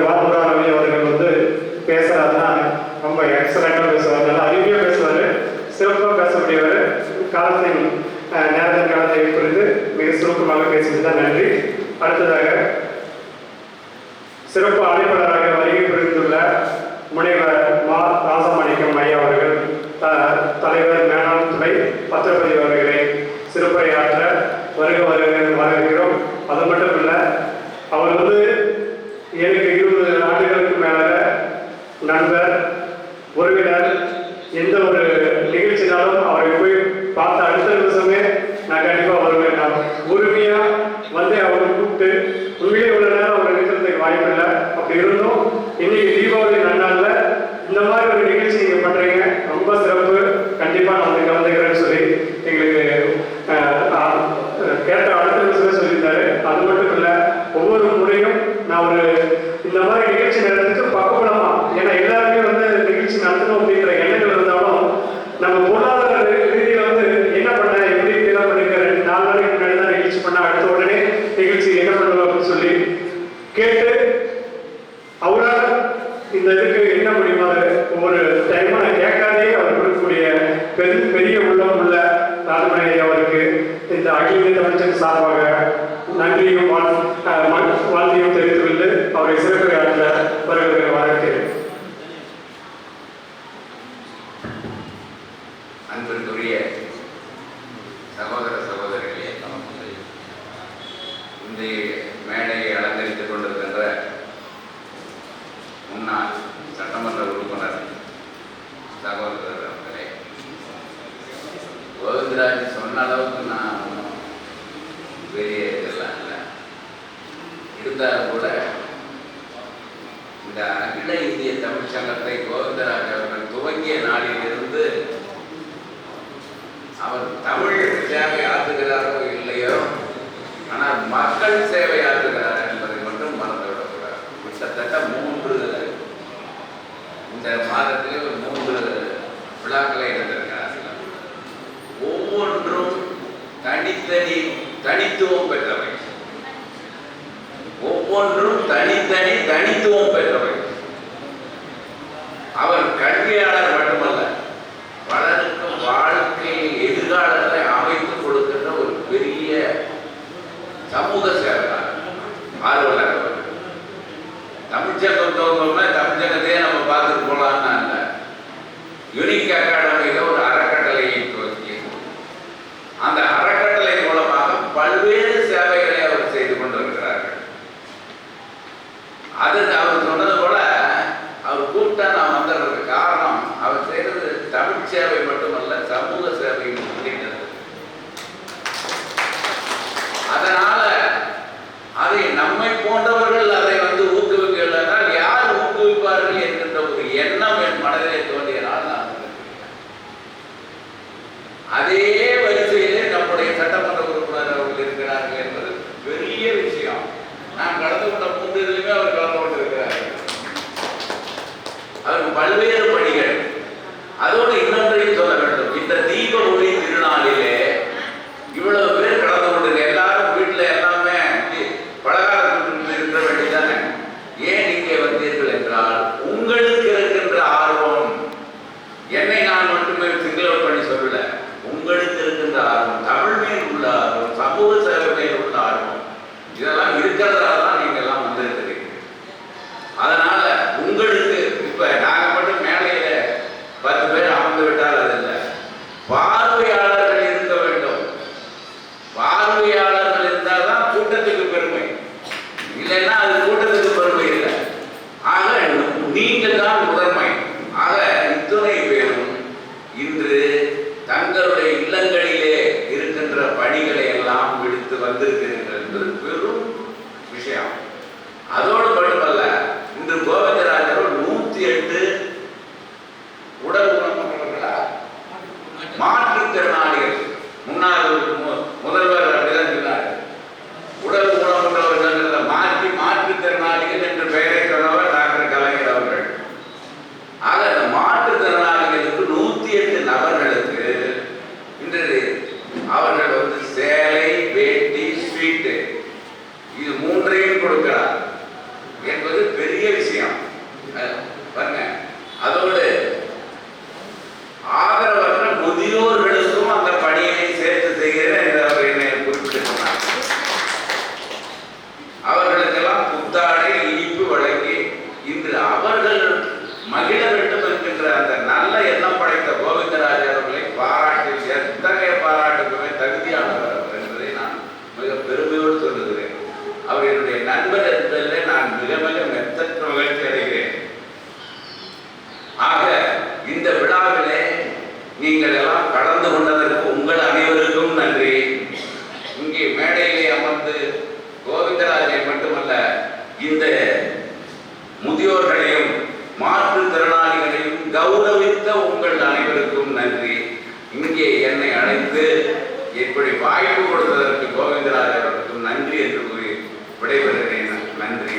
வாமுரா ரவி அவர்கள் வந்து பேசுறாருன்னா ரொம்ப எக்ஸலண்டா பேசுவார். நல்லா அருமையா பேசுவார். சிறப்பாக பேசக்கூடியவர். காலத்தின் அஹ், நேரத்தின் காலத்தை குறித்து மிக சுருக்கமாக பேசியிருந்தார் நன்றி. அடுத்ததாக சிறப்பு அழைப்பாளராக வருகை புரிந்துள்ள முனைவர் மா ராசமாணிக்கம் ஐயா அவர்கள் த- தலைவர் மேனாள் துறை பத்திரப்பதிவு அவர்களை சிறப்புரையாற்ற வருக வருக வரவேற்கிறோம் அது மட்டும் இல்லை அவர் வந்து எனக்கு இருபது ஆண்டுகளுக்கு மேல நண்பர் உறவினர் எந்த ஒரு நிகழ்ச்சினாலும் அவரை போய் பார்த்த அடுத்த நிமிஷமே நான் கண்டிப்பா வருவேன். நான் உரிமையா வந்து அவரை கூப்பிட்டு உண்மையிலே உள்ள நேரம் அவர் இருக்கிறதுக்கு வாய்ப்பு இல்லை. அப்படி இருந்தும் இன்னைக்கு தீபாவளி நன்னாள்ல இந்த மாதிரி ஒரு நிகழ்ச்சி நீங்க பண்றீங்க. ரொம்ப சிறப்பு. கண்டிப்பா நான் வந்து கலந்துக்கிறேன்னு சொல்லி எங்களுக்கு கேட்ட அடுத்த நிமிஷமே சொல்லியிருந்தாரு. அது மட்டும் இல்ல ஒவ்வொரு முறையும் நான் ஒரு இந்த மாதிரி நிகழ்ச்சி நேரத்தில் பெரிய இதெல்லாம் இல்லை இருந்தாலும் கூட இந்த அகில இந்திய தமிழ் சங்கத்தை கோவிந்தராஜ் அவர்கள் துவங்கிய நாளிலிருந்து அவர் தமிழ் சேவை ஆற்றுகிறாரோ இல்லையோ ஆனால் மக்கள் சேவை ஆற்றுகிறார் என்பதை மட்டும் மறந்துவிடக்கூடாது. கிட்டத்தட்ட மூன்று இந்த மாதத்திலே ஒரு மூன்று விழாக்களை எடுத்திருக்கிறார்கள் ஒவ்வொன்றும் தனித்தனி தனித்துவம் பெற்றவை. ஒவ்வொன்றும் தனித்தனி தனித்துவம் பெற்றவை. கூப்பிட்டா வந்துடுறது காரணம் அவர் செய்யறது தமிழ் சேவை மட்டுமல்ல சமூக சேவையும் அப்படிங்கிறது அதனால அதை நம்மை போன்றவர்கள் உடல் ஊனமுற்றவர்களா மாற்றுத்திறனாளிகள். முன்னாள் முதல்வர் அப்படிதான் சொன்னார். உடல் ஊனமுற்றவர்கள் மாற்றி மாற்றுத்திறனாளிகள் என்று பெயரை சொன்னவர் டாக்டர் கலைஞர் அவர்கள். ஆக அந்த மாற்றுத்திறனாளிகளுக்கு நூத்தி எட்டு நபர்களுக்கு இன்று அவர்கள் வந்து சேலை வேட்டி ஸ்வீட்டு இது மூன்றையும் கொடுக்கலாம். என்பது பெரிய விஷயம். பாருங்க. அறிந்து இப்படி வாய்ப்பு கொடுத்ததற்கு கோவிந்தராஜ் அவர்களுக்கும் நன்றி என்று கூறி விடைபெறுகிறேன். நன்றி.